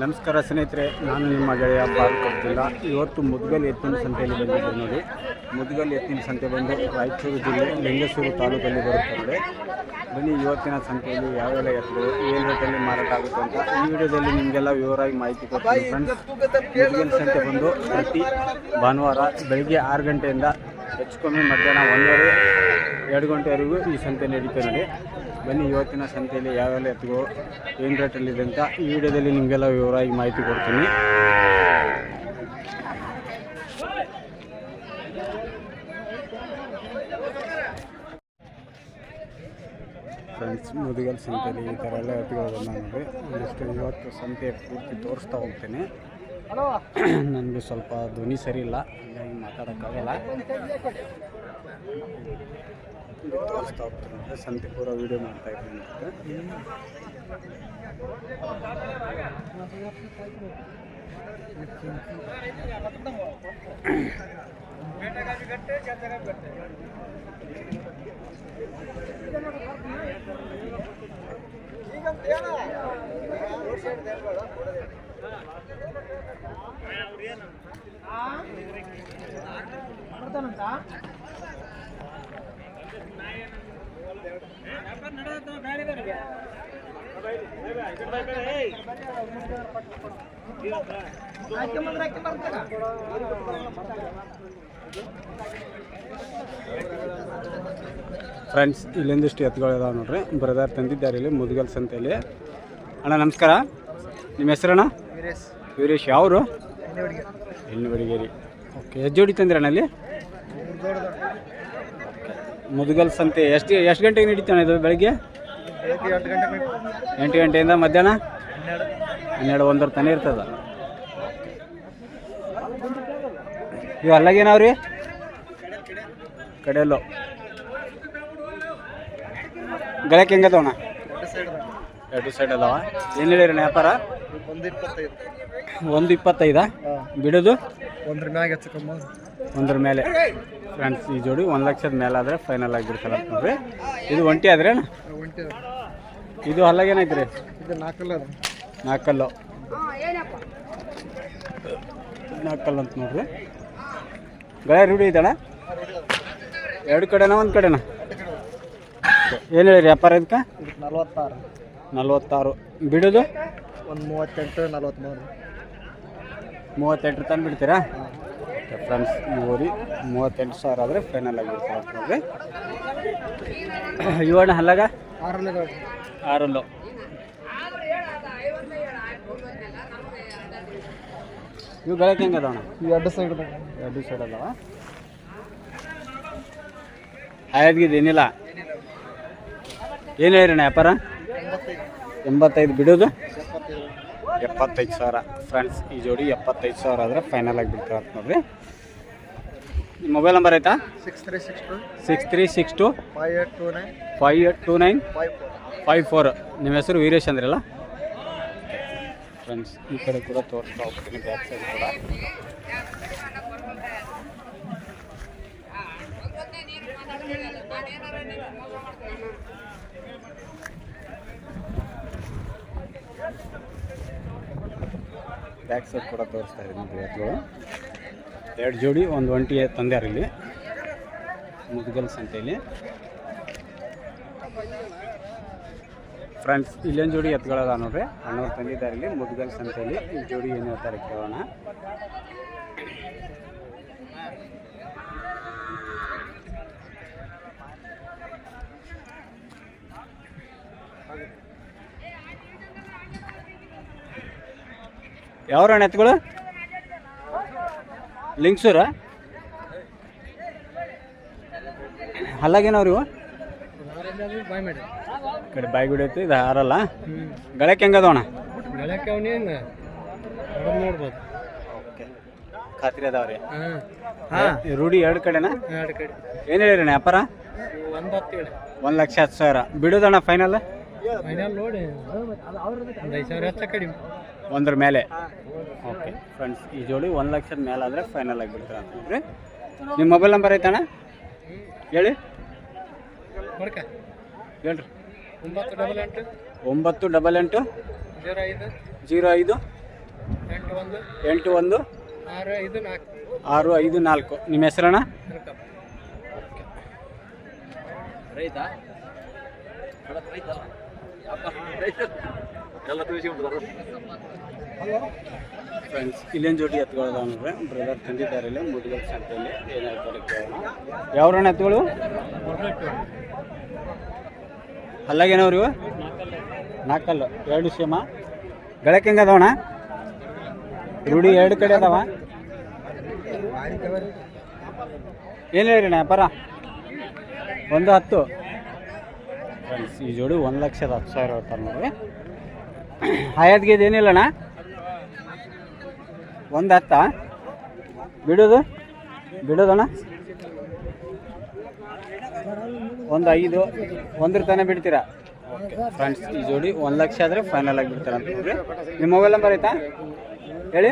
ನಮಸ್ಕಾರ ಸ್ನೇಹಿತರೆ, ನಾನು ನಿಮ್ಮ ಗೆಳೆಯ ಕೊಡ್ತಿಲ್ಲ ಇವತ್ತು ಮುದ್ಗಲ್ ಎತ್ತಿನ ಸಂತೆಯಲ್ಲಿ ಬಂದಿದ್ದೆ ನೋಡಿ. ಮುದ್ಗಲ್ ಎತ್ತಿನ ಸಂತೆ ಬಂದು ರಾಯಚೂರು ಜಿಲ್ಲೆ ಲಿಂಗಸೂರು ತಾಲೂಕಲ್ಲಿ ಬರುತ್ತೆ ಬನ್ನಿ, ಇವತ್ತಿನ ಸಂತೆಯಲ್ಲಿ ಯಾವೆಲ್ಲ ಎತ್ತುಗಳು ಏನು ರೇಟಲ್ಲಿ ಮಾರಾಟ ಆಗುತ್ತೆ ಅಂತ ಈ ವಿಡಿಯೋದಲ್ಲಿ ನಿಮಗೆಲ್ಲ ವಿವರವಾಗಿ ಮಾಹಿತಿ ಕೊಡ್ತೀನಿ ಫ್ರೆಂಡ್ಸ್ ಮುದ್ಗಲ್ ಸಂತೆ ಬಂದು ಪ್ರತಿ ಭಾನುವಾರ ಬೆಳಿಗ್ಗೆ ಆರು ಗಂಟೆಯಿಂದ ಹೆಚ್ಚು ಕಮ್ಮಿ ಮಧ್ಯಾಹ್ನ ಒಂದೂವರೆ, ಎರಡು ಗಂಟೆವರೆಗೂ ಈ ಸಂತೆ ನಡೀತಾ ನೋಡಿ. ಬನ್ನಿ, ಇವತ್ತಿನ ಸಂತೆಯಲ್ಲಿ ಯಾವೆಲ್ಲ ಎತ್ತುಗಳು, ಏನು ರೇಟಲ್ಲಿದೆ ಅಂತ ಈ ವಿಡಿಯೋದಲ್ಲಿ ನಿಮಗೆಲ್ಲ ವಿವರವಾಗಿ ಮಾಹಿತಿ ಕೊಡ್ತೀನಿ. ಫ್ರೆಂಡ್ಸ್ ಮುದುಗಲ್ ಸಂತೆಯಲ್ಲಿ ಈ ಥರ ಎಲ್ಲ ಎತ್ತುಗಳು ಬಂದ ನೋಡಿ. ಇವತ್ತು ಸಂತೆ ಪೂರ್ತಿ ತೋರಿಸ್ತಾ ಹೋಗ್ತೀನಿ. ನನಗೆ ಸ್ವಲ್ಪ ಧ್ವನಿ ಸರಿ ಇಲ್ಲ, ಹಂಗಾಗಿ ಮಾತಾಡೋಕ್ಕಾಗಲ್ಲ ತೋರಿಸ್ತಾ ಹೋಗ್ತಾರೆ ಸಂತೆ ಪೂರ ವೀಡಿಯೋ ಮಾಡ್ತಾ ಇದ್ದೀನಿ ಅಂತ. ಫ್ರೆಂಡ್ಸ್ ಇಲ್ಲೊಂದಿಷ್ಟು ಎತ್ತುಗಳು ಇದಾವೆ ನೋಡ್ರಿ. ಬ್ರದರ್ ತಂದಿದ್ದಾರೆ ಇಲ್ಲಿ ಮುದ್ಗಲ್ ಸಂತೆಯಲ್ಲಿ ಅಣ್ಣ ನಮಸ್ಕಾರ. ನಿಮ್ಮ ಹೆಸರಣ್ಣ? ವೀರೇಶ್. ಯಾವರು? ಹೆಣ್ಣು ಬಡಿಗೇರಿ ಓಕೆ ಎಷ್ಟು ಜೋಡಿ ತಂದಿರಣ್ಣ ಅಲ್ಲಿ? ಮುದುಗಲ್ ಸಂತೆ ಎಷ್ಟು ಎಷ್ಟು ಗಂಟೆಗೆ ನಡೀತಾನೆ ಇದು ಬೆಳಗ್ಗೆ? ಎಂಟು ಗಂಟೆಯಿಂದ ಮಧ್ಯಾಹ್ನ? ಹನ್ನೆರಡು. ಒಂದರ ತನಕ ಇರ್ತದ. ಇವು ಅಲ್ಲಾಗೇನಾವ್ರಿ ಕಡೆಯಲ್ಲೋ. ಗಳಕ್ಕೆ ಹೆಂಗದವಣ್ಣ ಎರಡು ಸೈಡ್ ಅದಾವ. ಏನು ಹೇಳಿರಿ ವ್ಯಾಪಾರ? ಒಂದು ಇಪ್ಪತ್ತೈದು ಒಂದು ಇಪ್ಪತ್ತೈದಾ ಬಿಡೋದು? ಒಂದ್ರ ಮ್ಯಾಗ ಹಚ್ಚಕಮ್ಮ ಒಂದ್ರ ಮೇಲೆ. ಫ್ರೆಂಡ್ಸ್ ಈ ಜೋಡಿ ಒಂದು ಲಕ್ಷದ ಮೇಲೆ ಆದ್ರೆ ಫೈನಲ್ ಆಗಿಬಿಡ್ತಾರೆ ನೋಡ್ರಿ. ಇದು ಒಂಟಿ ಆದ್ರೆ ಒಂಟಿ ಇದು ಹಲ್ಲಾಗೇನೈತ್ರಿ? ಇದು ನಾಲ್ಕಲ್ಲ ಅದು ನಾಲ್ಕಲ್ಲು ನಾಲ್ಕಲ್ಲು ಅಂತ ನೋಡ್ರಿ. ಗಳೆ ರೂಢಿ ಇದಣ್ಣ ಎರಡು ಕಡೆನಾ ಒಂದು ಕಡೆನಾ? ಏನು ಹೇಳಿರಿ ವ್ಯಾಪಾರ ಇದಕ್ಕೆ? ನಲ್ವತ್ತಾರು. ನಲ್ವತ್ತಾರು. ಬಿಡೋದು? ಒಂದು ಮೂವತ್ತೆಂಟು ನಲ್ವತ್ತ್ಮೂರು ಮೂವತ್ತೆಂಟು ತನಕ ಬಿಡ್ತೀರಾ ಫ್ರೆಂಡ್ಸ್ ಇವರಿ ಮೂವತ್ತೆಂಟು ಸಾವಿರ ಆದರೆ ಫೈನಲ್ ಆಗಿರ್ತಾರೆ ನೋಡ್ರಿ ಇವಣ್ಣ ಹಲ್ಲಾಗ? ಆರಲ್ಲ. ಇವು ಗಳಕ್ಕೆ ಹೆಂಗೆ ಅದಾವಣ ಎರಡು ಸೈಡ್ ಎರಡು ಸೈಡ್ ಅದಾವ. ಆಯ್ದಿದೆ ಏನಿಲ್ಲ? ಏನು ಹೇಳಿರಣ್ಣ ವ್ಯಾಪಾರ? ಎಂಬತ್ತೈದು ಬಿಡೋದು? ಎಪ್ಪತ್ತೈದು ಸಾವಿರ. ಫ್ರೆಂಡ್ಸ್ ಈ ಜೋಡಿ ಎಪ್ಪತ್ತೈದು ಸಾವಿರ ಆದರೆ ಫೈನಲ್ ಆಗಿ ಬಿಡ್ತಾರೆ ಅಂತ ನೋಡ್ರಿ. ನಿಮ್ಮ ಮೊಬೈಲ್ ನಂಬರ್ ಆಯ್ತಾ? Six three six two six three six two five eight two nine five eight two nine five four ನಿಮ್ಮ ಹೆಸರು ವೀರೇಶ್ ಅಂದ್ರಲ್ಲ ಫ್ರೆಂಡ್ಸ್ ಈ ಕಡೆ ಕೂಡ ತೋರಿಸ್ತಾ ಹೋಗ್ತೀನಿ ಬ್ಯಾಕ್ ಸೈಡ್ ಕೂಡ. ಬ್ಯಾಕ್ ಸೈಡ್ ಕೂಡ ತೋರಿಸ್ತಾ ಇದ್ದೀನಿ ನೋಡಿ ಎತ್ತುಗಳು ಎರಡು ಜೋಡಿ, ಒಂದು ಒಂಟಿ ತಂದ್ಯಾರ ಇಲ್ಲಿ ಮುದ್ಗಲ್ ಸಂತೆಯಲ್ಲಿ ಫ್ರೆಂಡ್ಸ್ ಇಲ್ಲೊಂದು ಜೋಡಿ ಎತ್ತುಗಳದ ನೋಡ್ರಿ. ಅಣ್ಣವ್ರು ತಂದಿದ್ದಾರೆ ಇಲ್ಲಿ ಮುದ್ಗಲ್ ಸಂತೆಯಲ್ಲಿ ಈ ಜೋಡಿ ಏನು ಹೇಳ್ತಾರೆ ಕೇಳೋಣ. ಯಾವ್ರಣ್ಣ ಎತ್ತುಗಳು ಲಿಂಕ್ಸೂರ ಹಲ್ಲಾಗೇನವ್ರಿ ಇವು? ಕಡೆ ಬಾಯಿ ಗುಡಿ ಐತಿ ಇದು ಹಾರಲ್ಲ. ಗಳಕ್ಕೆ ಹೆಂಗದವಣ ನೋಡ್ಬೋದು. ಖಾತ್ರಿ ಅದಾವ್ರಿ. ಹಾಂ. ರೂಢಿ ಎರಡು ಕಡೆನಾ? ಎರಡು ಕಡೆ. ಏನು ಹೇಳಿರಿ ವ್ಯಾಪಾರ? ಒಂದು ಲಕ್ಷ ಹತ್ತು ಸಾವಿರ. ಬಿಡೋದಣ್ಣ ಫೈನಲ್ ಫೈನಲ್ ನೋಡಿ. ಒಂದು ಐದು ಸಾವಿರ ಹೆಚ್ಚ ಕಡಿಮೆ. ಒಂದ್ರ ಮೇಲೆ. ಓಕೆ ಫ್ರೆಂಡ್ಸ್ ಈ ಜೋಡಿ ಒಂದು ಲಕ್ಷದ ಮೇಲೆ ಆದರೆ ಫೈನಲ್ ಆಗಿಬಿಡ್ತಾರೆ ಅಂತ ನೋಡ್ರಿ ನಿಮ್ಮ ಮೊಬೈಲ್ ನಂಬರ್ ಐತಣ್ಣ? ಹೇಳಿ. ಹೇಳ್ರಿ. ಒಂಬತ್ತು ಡಬಲ್ ಎಂಟು. ಒಂಬತ್ತು ಡಬಲ್ ಎಂಟು. ಜೀರೋ ಐದು. ಜೀರೋ ಐದು. ಎಂಟು ಒಂದು. ಆರು ಐದು ನಾಲ್ಕು. ಆರು ಐದು ನಾಲ್ಕು. ನಿಮ್ಮ ಹೆಸರಣ್ಣ? ರೈತ. ಫ್ರೆಂಡ್ಸ್ ಇಲ್ಲೇನು ಜೋಡಿ ಎತ್ತುಗಳು ಅಂದರೆ ಬ್ರದರ್ ತಂದಿದ್ದಾರೆ ಇಲ್ಲಿ ಮುದುಗಲ್ ಸಂತೆಯಲ್ಲಿ. ಏನಾಯ್ತಾರೆ ಕೇಳೋಣ. ಯಾವ್ರಣ್ಣ ಎತ್ತುಗಳು? ಅಲ್ಲಾಗೇನವ್ರಿ ಇವು? ನಾಲ್ಕಲ್ಲು ಎರಡು ಸೇಮ ಗಳಕ್ಕೆ ಹೆಂಗೆ ಅದಾವಣ್ಣ? ರೂಢಿ ಎರಡು ಕಡೆ ಅದಾವ. ಏನು ಹೇಳಿ ಅಣ್ಣ ಪರ ಒಂದು ಹತ್ತು. ಫ್ರೆಂಡ್ಸ್ ಈ ಜೋಡಿ ಒಂದು ಲಕ್ಷದ ಹತ್ತು ಸಾವಿರ ಹೇಳ್ತಾರೆ ನೋಡ್ರಿ. ಹಾಯದ್ಗೆ ಏನಿಲ್ಲಣ್ಣ? ಒಂದು ಹತ್ತ. ಬಿಡೋದು? ಬಿಡೋದಣ್ಣ? ಒಂದು ಐದು. ಒಂದ್ರ ತನಕ ಬಿಡ್ತೀರಾ? ಫ್ರೆಂಡ್ಸ್ ಈ ಜೋಡಿ ಒಂದು ಲಕ್ಷ ಆದರೆ ಫೈನಲ್ ಆಗಿ ಬಿಡ್ತಾರೆ ಅಂತ ನೋಡ್ರಿ. ನಿಮ್ಮ ಮೊಬೈಲ್ ನಂಬರ್ ಐತಾ? ಹೇಳಿ.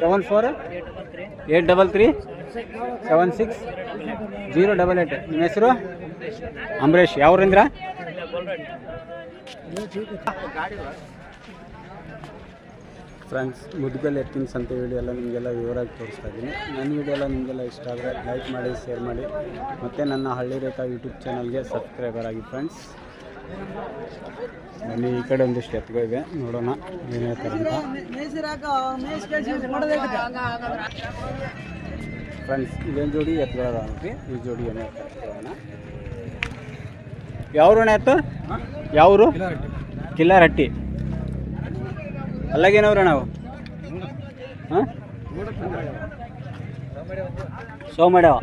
Seven four eight double three seven six zero double eight ನಿಮ್ಮ ಹೆಸರು? ಅಂಬರೀಶ್ ಯಾವ್ರಿಂದ ಫ್ರೆಂಡ್ಸ್, ಮುದ್ಗಲ್ ಎತ್ತಿನ ಅಂತ ವಿಡಿಯೋ ಎಲ್ಲ ನಿಮಗೆಲ್ಲ ವಿವರಾಗಿ ತೋರಿಸ್ತಾ ಇದ್ದೀನಿ. ನನ್ನ ವಿಡಿಯೋ ಎಲ್ಲ ನಿಮಗೆಲ್ಲ ಇಷ್ಟ ಆದರೆ ಲೈಕ್ ಮಾಡಿ ಶೇರ್ ಮಾಡಿ. ಮತ್ತು ನನ್ನ ಹಳ್ಳಿ ರೇಖಾ ಯೂಟ್ಯೂಬ್ ಚಾನಲ್ಗೆ ಸಬ್ಸ್ಕ್ರೈಬರ್ ಆಗಿ ಫ್ರೆಂಡ್ಸ್ ಬನ್ನಿ, ಈ ಕಡೆ ಒಂದಿಷ್ಟು ಎತ್ತುಗಳಿವೆ ನೋಡೋಣ, ಏನು ಫ್ರೆಂಡ್ಸ್ ಇದೇನು ಜೋಡಿ ಎತ್ತುಗಳದ ಈ ಜೋಡಿ ಏನು ಕೇಳೋಣ ಆಯ್ತು ಯಾವರು ಕಿಲ್ಲಾರಟ್ಟಿ ಅಲ್ಲಾಗೇನವ್ರ ನಾವು ಹಾಂ? ಸೋಮಡ್ಯವ.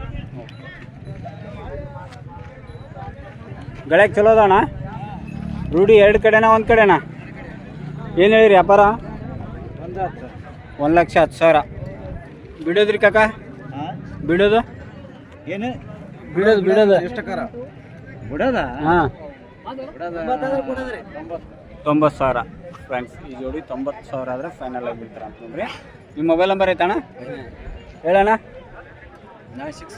ಗಳಕ್ಕೆ ಚಲೋ ರೂಢಿ ಎರಡು ಕಡೆನಾ ಒಂದು ಕಡೆನಾ? ಏನು ಹೇಳಿರಿ ವ್ಯಾಪಾರ? ಒಂದು ಲಕ್ಷ ಹತ್ತು ಸಾವಿರ. ಬಿಡೋದ್ರಿ ಕಾಕ? ಬಿಡೋದು? ಏನು? ಬಿಡೋದು ಬಿಡೋದು. ಎಷ್ಟಕ್ಕಾರ? ಬಿಡೋದ? ಹಾಂ. ತೊಂಬತ್ತು ಸಾವಿರ. ಫ್ರೆಂಡ್ಸ್ ಈ ಜೋಡಿ ತೊಂಬತ್ತು ಸಾವಿರ ಆದರೆ ಫೈನಲ್ ಆಗಿ ಬಿಡ್ತಾರೆ ಅಂತ ನೋಡ್ರಿ ನಿಮ್ಮ ಮೊಬೈಲ್ ನಂಬರ್ ಐತಣ್ಣ? ಹೇಳಣ್ಣ? Nine six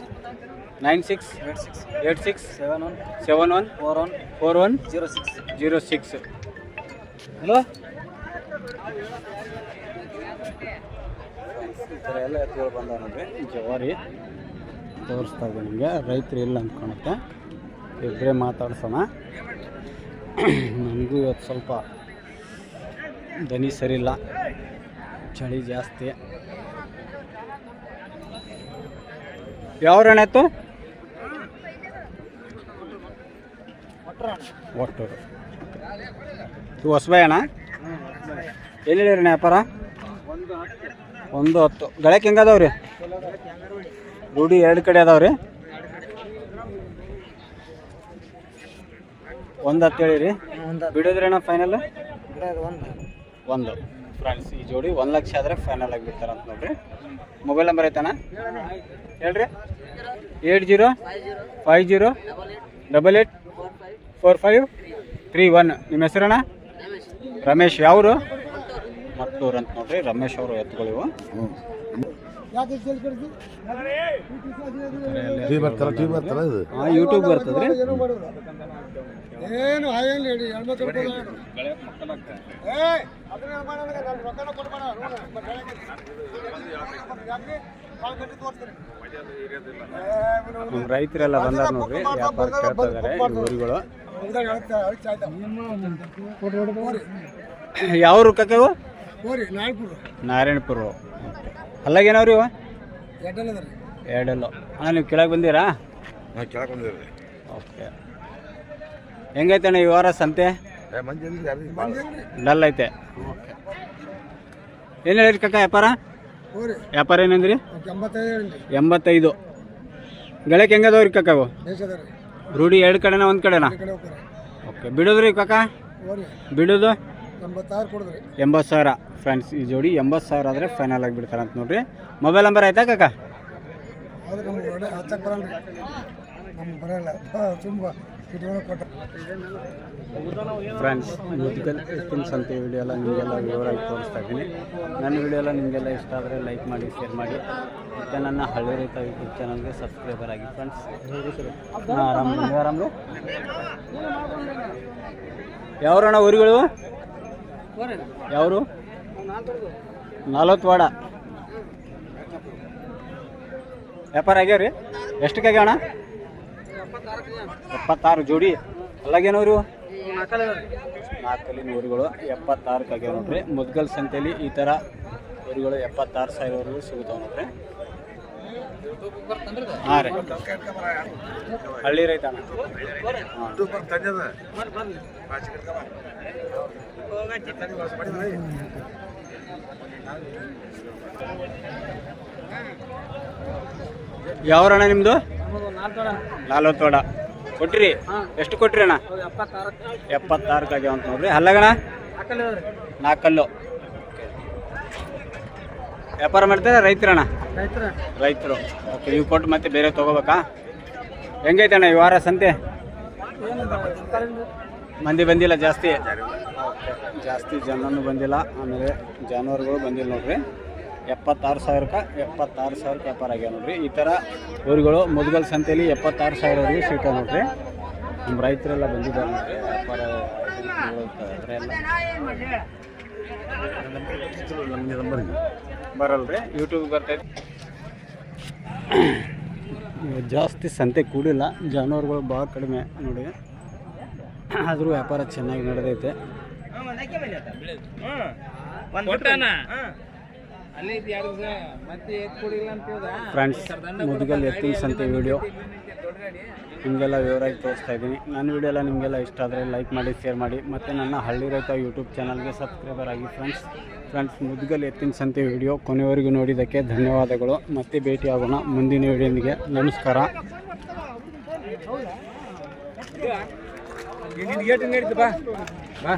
nine six eight six eight six seven one seven one four one four one zero six zero six hello ಈ ಥರ ಎಲ್ಲ ಎತ್ತುಗಳು ಬಂದಾವ ನೋಡ್ರಿ. ಜವಾರಿ. ತೋರಿಸ್ತಾ ಇದ್ದೀನಿ ನಿಮಗೆ. ರೈತರು ಇಲ್ಲ ಅಂದ್ಕೊಳುತ್ತೆ ಇಬ್ಬರೇ ಮಾತಾಡ್ಸೋಣ. ನನಗೂ ಇವತ್ತು ಸ್ವಲ್ಪ ದನಿ ಸರಿಯಿಲ್ಲ. ಚಳಿ ಜಾಸ್ತಿ. ಯಾವ ಎತ್ತು? ಒಟ್ಟೂರು. ಇದು ಹೊಸಬಾಯಿ ಅಣ್ಣ ಎಲ್ಲಿ ಹೇಳಿರಿ ವ್ಯಾಪಾರ? ಒಂದು ಹತ್ತು. ಗಳಕ್ಕೆ ಹೆಂಗೆ ಅದಾವ್ರಿ ರೂಢಿ ಎರಡು ಕಡೆ ಅದಾವ್ರಿ? ಒಂದು ಹತ್ತು ಹೇಳಿರಿ. ಬಿಡೋದ್ರೇನ ಫೈನಲ್ ಒಂದು. ಒಂದು. ಫ್ರೆಂಡ್ಸ್ ಈ ಜೋಡಿ ಒಂದು ಲಕ್ಷ ಆದರೆ ಫೈನಲ್ ಆಗಿ ಬಿಡ್ತಾರೆ ಅಂತ ನೋಡ್ರಿ. ಮೊಬೈಲ್ ನಂಬರ್ ಐತಾನ ಹೇಳ್ರಿ. Eight zero? Five zero? Double eight four five three one ನಿಮ್ಮ ಹೆಸರಣ್ಣ? ರಮೇಶ್. ಯಾವರು? ಮತ್ತೂರು ಅಂತ ನೋಡ್ರಿ. ರಮೇಶ್ ಅವರು ಎತ್ತುಗಳಿವು ಯೂಟ್ಯೂಬ್ ಬರ್ತದ್ರಿ. ಏನು ಹೇಳಿ ರೈತರೆಲ್ಲ ಬಂದಾರ ನೋಡ್ರಿ ವ್ಯಾಪಾರ ಕೇಳ್ತಾ ಇದಾರೆ ಈ ಊರುಗಳು. ಯಾವ ಕಕ್ಕವು ನಾಲ್ಕು ನಾರಾಯಣಪುರ. ಅಲ್ಲಾಗೇನವ್ರಿ ಇವ? ಎರಡೆಲ್ಲೋ. ಅಣ್ಣ ನೀವು ಕೆಳಗೆ ಬಂದಿರಾ? ಕೆಳಗೆ ಬಂದಿರಿ ಓಕೆ. ಹೆಂಗೈತೆ ಅಣ್ಣ ಈ ವಾರ ಸಂತೆ? ಡಲ್ ಐತೆ ಓಕೆ. ಏನು ಹೇಳಿರಿ ಕಕ್ಕ ವ್ಯಾಪಾರ? ವ್ಯಾಪಾರ ಏನಂದ್ರಿ? ಎಂಬತ್ತೈದು ಗಳಕ್ಕೆ ಹೆಂಗದವ್ರಿ ಕಕ್ಕವು ರೂಢಿ ಎರಡು ಕಡೆನ ಒಂದು ಕಡೆನಾ? ಓಕೆ. ಬಿಡೋದ್ರಿ ಕಕ್ಕ ಬಿಡೋದು? ಎಂಬತ್ತು ಸಾವಿರ. ಫ್ರೆಂಡ್ಸ್ ಈ ಜೋಡಿ ಎಂಬತ್ತು ಸಾವಿರ ಆದರೆ ಫೈನಲ್ ಆಗಿ ಬಿಡ್ತಾರೆ ಅಂತ ನೋಡ್ರಿ. ಮೊಬೈಲ್ ನಂಬರ್ ಆಯ್ತಾ ಕಕ್ಕ ಬರಲ್ಲ. ತುಂಬ. ಫ್ರೆಂಡ್ಸ್ ಮ್ಯೂಸಿಕಲ್ ಎತ್ತಿನ ಅಂತ ವಿಡಿಯೋ ಎಲ್ಲ ನಿಮಗೆಲ್ಲ ವಿವರವಾಗಿ ತೋರಿಸ್ತಾ ಇದ್ದೀನಿ. ನನ್ನ ವಿಡಿಯೋ ಎಲ್ಲ ನಿಮಗೆಲ್ಲ ಇಷ್ಟ ಆದರೆ ಲೈಕ್ ಮಾಡಿ, ಶೇರ್ ಮಾಡಿ. ಮತ್ತು ನನ್ನ ಹಳ್ಳಿ ರೈತ ಯೂಟ್ಯೂಬ್ ಚಾನಲ್ಗೆ ಸಬ್ಸ್ಕ್ರೈಬರ್ ಆಗಿ ಫ್ರೆಂಡ್ಸ್. ಹಾಂ ಆರಾಮ್, ನೀವು ಆರಾಮ್ ಯಾವ್ರಣ್ಣ ಊರುಗಳು? ಯಾವರು? ನಲ್ವತ್ತು ವಾಡ ವ್ಯಾಪಾರ ಆಗ್ಯಾವ ರೀ ಎಷ್ಟಕ್ಕೆ ಅಣ್ಣ ಎಪ್ಪತ್ತಾರು ಜೋಡಿ. ಅಲ್ಲಾಗೇನವ್ರು? ನಾಲ್ಕಲ್ಲಿ. ಊರುಗಳು ಎಪ್ಪತ್ತಾರಕ್ಕೆ ಆಗ್ಯಾವ ನೋಡ್ರಿ ಮುದ್ಗಲ್ ಸಂತೆಯಲ್ಲಿ ಈ ಥರ ಊರುಗಳು ಎಪ್ಪತ್ತಾರು ಸಾವಿರವರೆಗೂ ಸಿಗ್ತಾವೆ ನೋಡ್ರಿ. ಹಾಂ ರೀ. ಹಳ್ಳಿ ರೈತ ಯಾವ್ರಣ್ಣ ನಿಮ್ಮದು ನಾಲ್ವತ್ತೋಡ ಕೊಟ್ರಿ? ಎಷ್ಟು ಕೊಟ್ರಿ ಅಣ್ಣ? ಎಪ್ಪತ್ತಾರಕ್ಕೆ ಆಗ್ಯಾವ ಅಂತ ನೋಡ್ರಿ. ಹಲ್ಲಗಣ ನಾಲ್ಕಲ್ಲು ವ್ಯಾಪಾರ ಮಾಡ್ತಾರೆ ರೈತರಣ್ಣ ರೈತರು. ಓಕೆ ನೀವು ಕೊಟ್ಟು ಮತ್ತೆ ಬೇರೆ ತೊಗೋಬೇಕಾ? ಹೆಂಗೈತೆ ಅಣ್ಣ ಈ ವಾರ ಸಂತೆ? ಮಂದಿ ಬಂದಿಲ್ಲ ಜಾಸ್ತಿ? ಜಾಸ್ತಿ ಜನನು ಬಂದಿಲ್ಲ. ಆಮೇಲೆ ಜಾನುವಾರುಗಳು ಬಂದಿಲ್ಲ ನೋಡ್ರಿ. ಎಪ್ಪತ್ತಾರು ಸಾವಿರಕ್ಕೆ ಎಪ್ಪತ್ತಾರು ಸಾವಿರ ವ್ಯಾಪಾರ ಆಗ್ಯಾವ ನೋಡ್ರಿ. ಈ ಥರ ಊರುಗಳು ಮುದ್ಗಲ್ ಸಂತೆಯಲ್ಲಿ ಎಪ್ಪತ್ತಾರು ಸಾವಿರವರೆಗೂ ಸಿಗ್ತಾವೆ ನೋಡ್ರಿ. ನಮ್ಮ ರೈತರೆಲ್ಲ ಬಂದಿದ್ದಾರೆ ನೋಡ್ರಿ. ವ್ಯಾಪಾರ ಬರಲ್ರಿ. ಯೂಟ್ಯೂಬ್ ಬರ್ತೈತೆ ಜಾಸ್ತಿ ಸಂತೆ ಕೂಡಿಲ್ಲ. ಜಾನುವಾರುಗಳು ಭಾಳ ಕಡಿಮೆ ನೋಡಿ. ಆದರೂ ವ್ಯಾಪಾರ ಚೆನ್ನಾಗಿ ನಡೆದೈತೆ. ಫ್ರೆಂಡ್ಸ್ ಮುದುಗಲ್ ಎತ್ತಿನ ಸಂತೆ ವಿಡಿಯೋ ನಿಮಗೆಲ್ಲ ವಿವರವಾಗಿ ತೋರಿಸ್ತಾ ಇದ್ದೀನಿ. ನನ್ನ ವಿಡಿಯೋ ಎಲ್ಲ ನಿಮಗೆಲ್ಲ ಇಷ್ಟ ಆದರೆ ಲೈಕ್ ಮಾಡಿ ಶೇರ್ ಮಾಡಿ. ಮತ್ತು ನನ್ನ ಹಳ್ಳಿ ರೈತ ಯೂಟ್ಯೂಬ್ ಚಾನಲ್ಗೆ ಸಬ್ಸ್ಕ್ರೈಬರ್ ಆಗಿ ಫ್ರೆಂಡ್ಸ್ ಫ್ರೆಂಡ್ಸ್ ಮುದುಗಲ್ ಎತ್ತಿನ ಸಂತೆ ವಿಡಿಯೋ ಕೊನೆವರೆಗೂ ನೋಡಿದ್ದಕ್ಕೆ ಧನ್ಯವಾದಗಳು. ಮತ್ತೆ ಭೇಟಿ ಆಗೋಣ ಮುಂದಿನ ವಿಡಿಯೋನಿಗೆ ನಮಸ್ಕಾರ. ಬಾ.